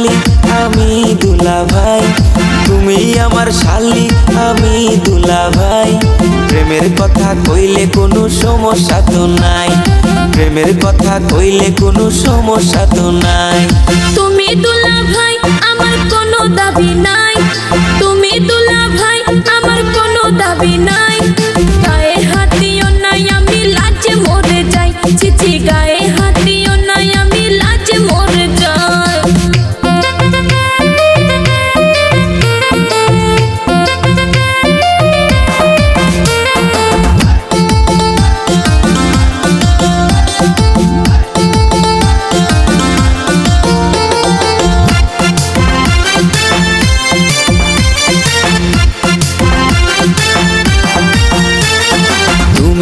শালি, আমি দুলা ভাই তুমি আমার শালি, আমি দুলা ভাই প্রেমের কথা কইলে কোনো সমস্যা তো নাই। প্রেমের কথা কইলে কোনো সমস্যা তো নাই। তুমি দুলা ভাই আমার কোনো দাবি নাই। তুমি দুলা ভাই আমার কোনো দাবি নাই।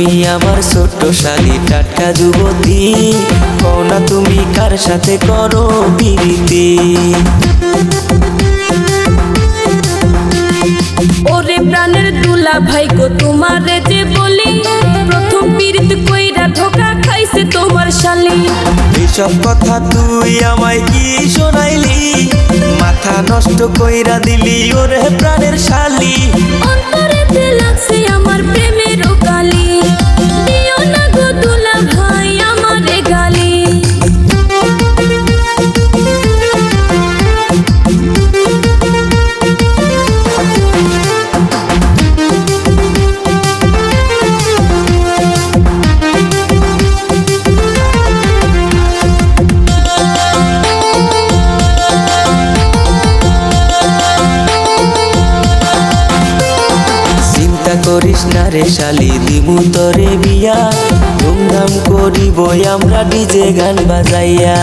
তুমি আমার ছোট্ট শালি টাটকা যুবতী। কওনা তুমি কার সাথে করো বিরিতি ওরে প্রাণের দুলা ভাই গো তোমারে যে বলি প্রথম পীড়িত কইরা ধোকা খাইছে তোমার শালি। এসব কথা তুই আমায় কি শোনাইলি? মাথা নষ্ট কইরা দিলি ওরে প্রাণের শালি। করিস না রে শালি দিমু তরে বিয়া। ধুমধাম করিব আমরা ডিজে গান বাজাইয়া।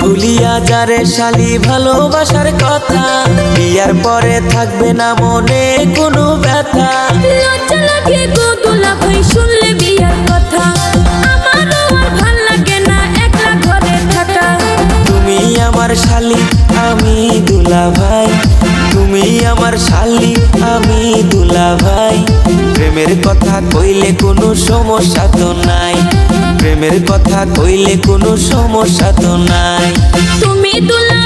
ভুলিয়া যারে শালি ভালোবাসার কথা। বিয়ার পরে থাকবে না মনে কোনো ব্যথা। লজ্জা লাগে গো তুমি আমার শালি, আমি দুলা ভাই প্রেমের কথা কইলে কোনো সমস্যা তো নাই। প্রেমের কথা কইলে কোনো সমস্যা তো নাই। তুমি দুলা